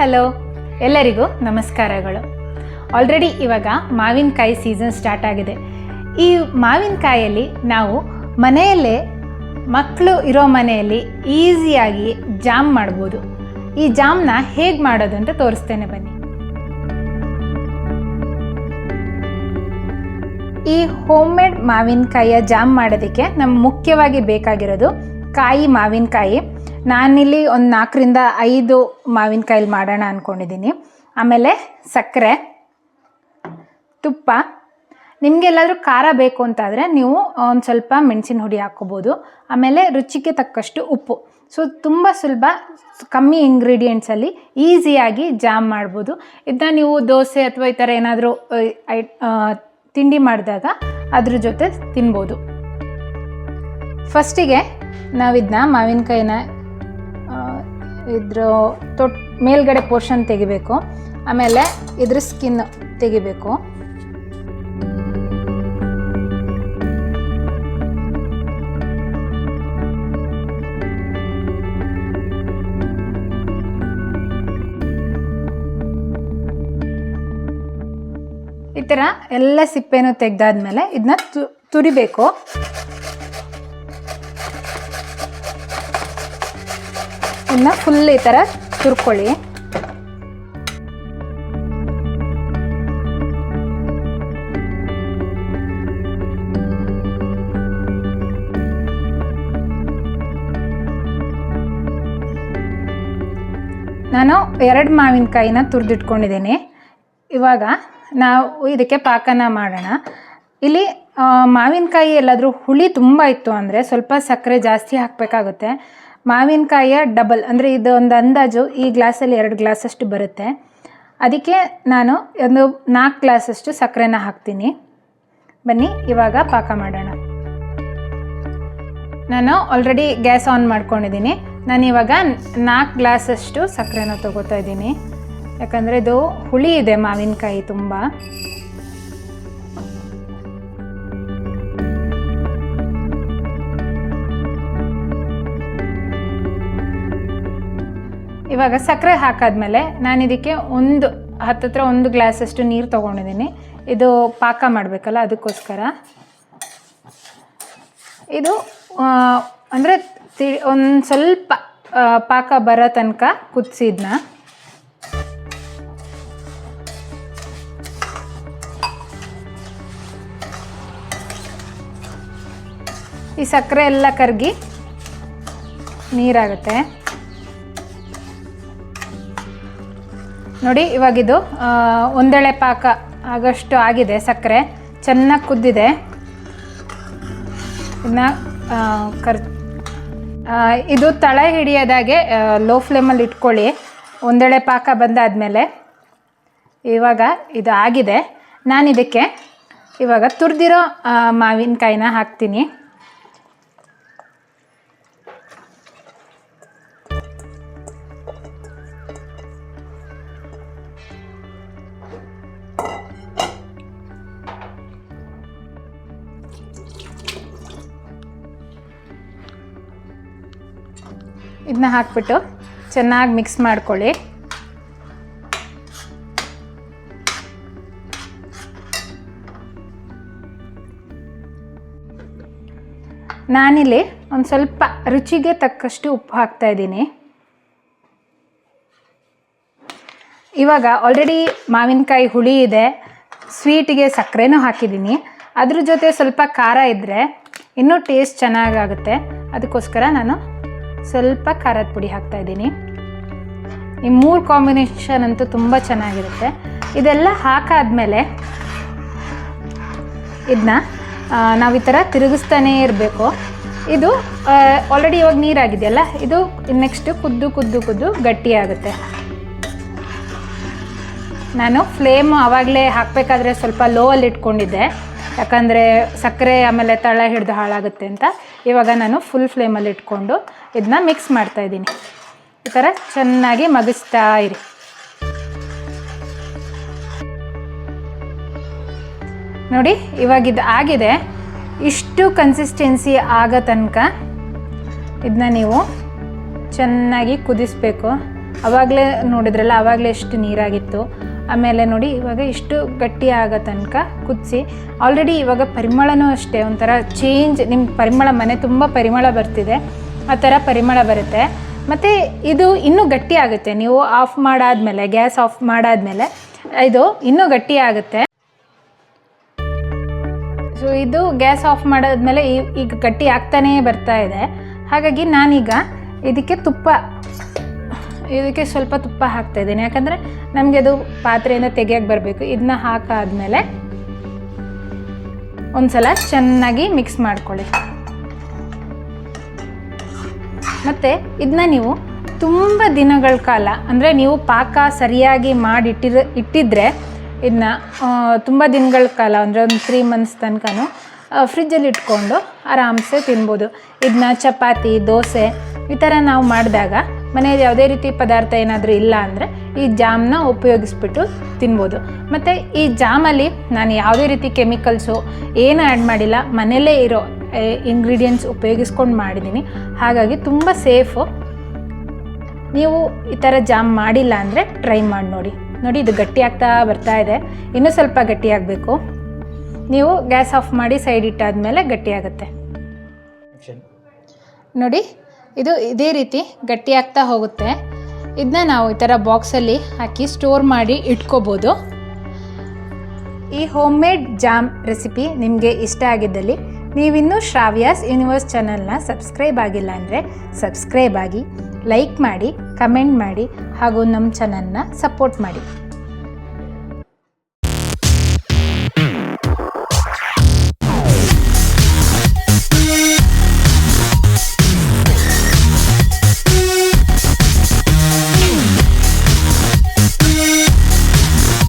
Hello ಎಲ್ಲರಿಗೂ ನಮಸ್ಕಾರಗಳು. Already ಇವಾಗ ಮಾವಿನಕಾಯಿ ಸೀಸನ್ ಸ್ಟಾರ್ಟ್ ಆಗಿದೆ. ಈ ಮಾವಿನಕಾಯಲ್ಲಿ ನಾವು ಮನೆಯಲ್ಲೇ ಮಕ್ಕಳು ಇರೋ ಮನೆಯಲ್ಲಿ ಈಸಿಯಾಗಿ ಜಾಮ್ ಮಾಡ್ಬೋದು. ಈ ಜಾಮ್ನ ಹೇಗೆ ಮಾಡೋದು ಅಂತ ತೋರಿಸ್ತೇನೆ ಬನ್ನಿ. ಈ ಹೋಮ್ ಮೇಡ್ ಮಾವಿನಕಾಯಿಯ ಜಾಮ್ ಮಾಡೋದಕ್ಕೆ ನಮ್ಗೆ ಮುಖ್ಯವಾಗಿ ಬೇಕಾಗಿರೋದು ಕಾಯಿ ಮಾವಿನಕಾಯಿ. ನಾನಿಲ್ಲಿ ಒಂದು ನಾಲ್ಕರಿಂದ ಐದು ಮಾವಿನಕಾಯಲ್ಲಿ ಮಾಡೋಣ ಅಂದ್ಕೊಂಡಿದ್ದೀನಿ ಆಮೇಲೆ ಸಕ್ಕರೆ, ತುಪ್ಪ. ನಿಮಗೆಲ್ಲಾದರೂ ಖಾರ ಬೇಕು ಅಂತಾದರೆ ನೀವು ಒಂದು ಸ್ವಲ್ಪ ಮೆಣಸಿನ ಹುಡಿ ಹಾಕ್ಕೋಬೋದು. ಆಮೇಲೆ ರುಚಿಗೆ ತಕ್ಕಷ್ಟು ಉಪ್ಪು. ಸೊ ತುಂಬ ಸುಲಭ, ಕಮ್ಮಿ ಇಂಗ್ರೀಡಿಯೆಂಟ್ಸಲ್ಲಿ ಈಸಿಯಾಗಿ ಜಾಮ್ ಮಾಡ್ಬೋದು. ಇದನ್ನ ನೀವು ದೋಸೆ ಅಥವಾ ಈ ಥರ ಏನಾದರೂ ತಿಂಡಿ ಮಾಡಿದಾಗ ಅದ್ರ ಜೊತೆ ತಿನ್ಬೋದು. ಫಸ್ಟಿಗೆ ನಾವಿದನ್ನ ಮಾವಿನಕಾಯಿನ ಇದ್ರ ತೊಟ್ ಮೇಲ್ಗಡೆ ಪೋರ್ಷನ್ ತೆಗಿಬೇಕು. ಆಮೇಲೆ ಇದ್ರ ಸ್ಕಿನ್ ತೆಗಿಬೇಕು. ಈ ಥರ ಎಲ್ಲ ಸಿಪ್ಪೆನೂ ತೆಗೆದಾದ್ಮೇಲೆ ಇದನ್ನ ತು, ತುರಿಬೇಕು. ಇದನ್ನ ಫುಲ್ ಈ ಥರ ತುರ್ಕೊಳ್ಳಿ. ನಾನು ಎರಡು ಮಾವಿನಕಾಯಿನ ತುರಿದಿಟ್ಕೊಂಡಿದ್ದೀನಿ. ಇವಾಗ ನಾವು ಇದಕ್ಕೆ ಪಾಕನ ಮಾಡೋಣ. ಇಲ್ಲಿ ಮಾವಿನಕಾಯಿ ಎಲ್ಲಾದರೂ ಹುಳಿ ತುಂಬ ಇತ್ತು ಅಂದರೆ ಸ್ವಲ್ಪ ಸಕ್ಕರೆ ಜಾಸ್ತಿ ಹಾಕಬೇಕಾಗುತ್ತೆ. ಮಾವಿನಕಾಯಿಯ ಡಬಲ್ ಅಂದರೆ ಒಂದು ಅಂದಾಜು. ಈ ಗ್ಲಾಸಲ್ಲಿ ಎರಡು ಗ್ಲಾಸಷ್ಟು ಬರುತ್ತೆ. ಅದಕ್ಕೆ ನಾನು ಒಂದು ನಾಲ್ಕು ಗ್ಲಾಸಷ್ಟು ಸಕ್ಕರೆನ ಹಾಕ್ತೀನಿ. ಬನ್ನಿ, ಇವಾಗ ಪಾಕ ಮಾಡೋಣ. ನಾನು ಆಲ್ರೆಡಿ ಗ್ಯಾಸ್ ಆನ್ ಮಾಡ್ಕೊಂಡಿದ್ದೀನಿ. ನಾನು ಇವಾಗ ನಾಲ್ಕು ಗ್ಲಾಸಷ್ಟು ಸಕ್ಕರೆನ ತೊಗೋತಾ ಇದ್ದೀನಿ. ಯಾಕಂದರೆ ಇದು ಹುಳಿ ಇದೆ ಮಾವಿನಕಾಯಿ ತುಂಬ. ಇವಾಗ ಸಕ್ಕರೆ ಹಾಕಾದ್ಮೇಲೆ ನಾನು ಇದಕ್ಕೆ ಒಂದು, ಹತ್ತತ್ರ ಒಂದು ಗ್ಲಾಸಷ್ಟು ನೀರು ತೊಗೊಂಡಿದ್ದೀನಿ. ಇದು ಪಾಕ ಮಾಡಬೇಕಲ್ಲ ಅದಕ್ಕೋಸ್ಕರ. ಇದು ಅಂದರೆ ತಿ, ಒಂದು ಸ್ವಲ್ಪ ಪಾಕ ಬರೋ ತನಕ ಕುದಿಸಿದ್ನ. ಈ ಸಕ್ಕರೆ ಎಲ್ಲ ಕರಗಿ ನೀರಾಗುತ್ತೆ. ನೋಡಿ, ಇವಾಗಿದು ಒಂದೆಳೆ ಪಾಕ ಆಗಷ್ಟು ಆಗಿದೆ ಸಕ್ಕರೆ. ಚೆನ್ನಾಗಿ ಕುದ್ದಿದೆ. ಇನ್ನು ಕರ್ ಇದು ತಳ ಹಿಡಿಯೋದಾಗೆ ಲೋ ಫ್ಲೇಮಲ್ಲಿ ಇಟ್ಕೊಳ್ಳಿ. ಒಂದೆಳೆ ಪಾಕ ಬಂದಾದಮೇಲೆ. ಇವಾಗ ಇದು ಆಗಿದೆ. ನಾನು ಇದಕ್ಕೆ ಇವಾಗ ತುರಿದಿರೋ ಮಾವಿನಕಾಯಿನ ಹಾಕ್ತೀನಿ. ಇದನ್ನ ಹಾಕ್ಬಿಟ್ಟು ಚೆನ್ನಾಗಿ ಮಿಕ್ಸ್ ಮಾಡ್ಕೊಳ್ಳಿ. ನಾನಿಲ್ಲಿ ಒಂದು ಸ್ವಲ್ಪ ರುಚಿಗೆ ತಕ್ಕಷ್ಟು ಉಪ್ಪು ಹಾಕ್ತಾ ಇದ್ದೀನಿ. ಇವಾಗ ಆಲ್ರೆಡಿ ಮಾವಿನಕಾಯಿ ಹುಳಿ ಇದೆ ಸ್ವೀಟಿಗೆ ಸಕ್ಕರೆನೂ ಹಾಕಿದ್ದೀನಿ. ಅದ್ರ ಜೊತೆ ಸ್ವಲ್ಪ ಖಾರ ಇದ್ದರೆ ಇನ್ನೂ ಟೇಸ್ಟ್ ಚೆನ್ನಾಗಾಗುತ್ತೆ. ಅದಕ್ಕೋಸ್ಕರ ನಾನು ಸ್ವಲ್ಪ ಖಾರದ ಪುಡಿ ಹಾಕ್ತಾ ಇದ್ದೀನಿ. ಈ ಮೂರು ಕಾಂಬಿನೇಷನ್ ಅಂತೂ ತುಂಬ ಚೆನ್ನಾಗಿರುತ್ತೆ. ಇದೆಲ್ಲ ಹಾಕಾದ್ಮೇಲೆ ಇದನ್ನ ನಾವು ಈ ಥರ ತಿರುಗಿಸ್ತಾನೇ ಇರಬೇಕು. ಇದು ಆಲ್ರೆಡಿ ಇವಾಗ ನೀರಾಗಿದೆಯಲ್ಲ, ಇದು ನೆಕ್ಸ್ಟ್ ಕುದ್ದು ಕುದ್ದು ಕುದ್ದು ಗಟ್ಟಿಯಾಗುತ್ತೆ ನಾನು ಫ್ಲೇಮ್ ಆವಾಗಲೇ ಹಾಕಬೇಕಾದ್ರೆ ಸ್ವಲ್ಪ ಲೋ ಅಲ್ಲಿ ಇಟ್ಕೊಂಡಿದ್ದೆ ಯಾಕಂದರೆ ಸಕ್ಕರೆ ಆಮೇಲೆ ತಳ ಹಿಡಿದು ಹಾಳಾಗುತ್ತೆ ಅಂತ ಇವಾಗ ನಾನು ಫುಲ್ ಫ್ಲೇಮಲ್ಲಿ ಇಟ್ಕೊಂಡು ಇದನ್ನ ಮಿಕ್ಸ್ ಮಾಡ್ತಾ ಇದ್ದೀನಿ. ಈ ಥರ ಚೆನ್ನಾಗಿ ಮಗಿಸ್ತಾ ಇರಿ. ನೋಡಿ, ಇವಾಗ ಇದು ಆಗಿದೆ. ಇಷ್ಟು ಕನ್ಸಿಸ್ಟೆನ್ಸಿ ಆಗೋ ತನಕ ಇದನ್ನ ನೀವು ಚೆನ್ನಾಗಿ ಕುದಿಸ್ಬೇಕು. ಆವಾಗಲೇ ನೋಡಿದ್ರಲ್ಲ ಆವಾಗಲೇ ಎಷ್ಟು ನೀರಾಗಿತ್ತು. ಆಮೇಲೆ ನೋಡಿ, ಇವಾಗ ಇಷ್ಟು ಗಟ್ಟಿ ಆಗೋ ತನಕ ಕುದಿಸಿ ಆಲ್ರೆಡಿ ಇವಾಗ ಪರಿಮಳನೂ ಅಷ್ಟೇ, ಒಂಥರ ಚೇಂಜ್ ನಿಮ್ಮ ಪರಿಮಳ ಮನೆ ತುಂಬ ಪರಿಮಳ ಬರ್ತಿದೆ, ಆ ಥರ ಪರಿಮಳ ಬರುತ್ತೆ. ಮತ್ತು ಇದು ಇನ್ನೂ ಗಟ್ಟಿ ಆಗುತ್ತೆ, ನೀವು ಆಫ್ ಮಾಡಾದ್ಮೇಲೆ ಗ್ಯಾಸ್ ಆಫ್ ಮಾಡಾದ್ಮೇಲೆ, ಇದು ಇನ್ನೂ ಗಟ್ಟಿ ಆಗುತ್ತೆ. ಸೊ ಇದು ಗ್ಯಾಸ್ ಆಫ್ ಮಾಡಾದ್ಮೇಲೆ ಈಗ ಗಟ್ಟಿ ಆಗ್ತಾನೇ ಬರ್ತಾ ಇದೆ. ಹಾಗಾಗಿ ನಾನೀಗ ಇದಕ್ಕೆ ತುಪ್ಪ, ಇದಕ್ಕೆ ಸ್ವಲ್ಪ ತುಪ್ಪ ಹಾಕ್ತಾ ಇದ್ದೀನಿ. ಯಾಕಂದರೆ ನಮಗೆ ಅದು ಪಾತ್ರೆಯಿಂದ ತೆಗಿಯಕ್ಕೆ ಬರಬೇಕು. ಇದನ್ನ ಹಾಕಾದ್ಮೇಲೆ ಒಂದ್ಸಲ ಚೆನ್ನಾಗಿ ಮಿಕ್ಸ್ ಮಾಡ್ಕೊಳ್ಳಿ. ಮತ್ತು ಇದನ್ನ ನೀವು ತುಂಬ ದಿನಗಳ ಕಾಲ, ಅಂದರೆ ನೀವು ಪಾಕ ಸರಿಯಾಗಿ ಮಾಡಿಟ್ಟಿರ, ಇಟ್ಟಿದ್ರೆ ಇದನ್ನ ತುಂಬ ದಿನಗಳ ಕಾಲ, ಅಂದರೆ ಒಂದು ತ್ರೀ ಮಂತ್ಸ್ ತನಕನೂ ಫ್ರಿಜ್ಜಲ್ಲಿ ಇಟ್ಕೊಂಡು ಆರಾಮ್ಸೆ ತಿನ್ಬೋದು. ಇದನ್ನ ಚಪಾತಿ, ದೋಸೆ ಈ ಥರ ನಾವು ಮಾಡಿದಾಗ ಮನೆಯಲ್ಲಿ ಯಾವುದೇ ರೀತಿ ಪದಾರ್ಥ ಏನಾದರೂ ಇಲ್ಲ ಅಂದರೆ ಈ ಜಾಮ್ನ ಉಪಯೋಗಿಸ್ಬಿಟ್ಟು ತಿನ್ಬೋದು. ಮತ್ತು ಈ ಜಾಮಲ್ಲಿ ನಾನು ಯಾವುದೇ ರೀತಿ ಕೆಮಿಕಲ್ಸು ಏನು ಆ್ಯಡ್ ಮಾಡಿಲ್ಲ ಮನೆಯಲ್ಲೇ ಇರೋ ಇಂಗ್ರೀಡಿಯೆಂಟ್ಸ್ ಉಪಯೋಗಿಸ್ಕೊಂಡು ಮಾಡಿದ್ದೀನಿ. ಹಾಗಾಗಿ ತುಂಬ ಸೇಫು. ನೀವು ಈ ಥರ ಜಾಮ್ ಮಾಡಿಲ್ಲ ಅಂದರೆ ಟ್ರೈ ಮಾಡಿ ನೋಡಿ. ನೋಡಿ ಇದು ಗಟ್ಟಿ ಆಗ್ತಾ ಬರ್ತಾ ಇದೆ. ಇನ್ನೂ ಸ್ವಲ್ಪ ಗಟ್ಟಿ ಆಗಬೇಕು. ನೀವು ಗ್ಯಾಸ್ ಆಫ್ ಮಾಡಿ ಸೈಡ್ ಇಟ್ಟಾದ ಮೇಲೆ ಗಟ್ಟಿಯಾಗುತ್ತೆ ನೋಡಿ ಇದು ಇದೇ ರೀತಿ ಗಟ್ಟಿಯಾಗ್ತಾ ಹೋಗುತ್ತೆ. ಇದನ್ನ ನಾವು ಈ ಥರ ಬಾಕ್ಸಲ್ಲಿ ಹಾಕಿ ಸ್ಟೋರ್ ಮಾಡಿ ಇಟ್ಕೋಬೋದು. ಈ ಹೋಮ್ ಮೇಡ್ ಜಾಮ್ ರೆಸಿಪಿ ನಿಮಗೆ ಇಷ್ಟ ಆಗಿದ್ದಲ್ಲಿ ನೀವಿನ್ನೂ ಶ್ರಾವ್ಯಾಸ್ ಯೂನಿವರ್ಸ್ ಚಾನಲ್ನ ಸಬ್ಸ್ಕ್ರೈಬ್ ಆಗಿಲ್ಲ ಅಂದರೆ ಸಬ್ಸ್ಕ್ರೈಬ್ ಆಗಿ ಲೈಕ್ ಮಾಡಿ, ಕಮೆಂಟ್ ಮಾಡಿ ಹಾಗೂ ನಮ್ಮ ಚಾನಲ್ನ ಸಪೋರ್ಟ್ ಮಾಡಿ.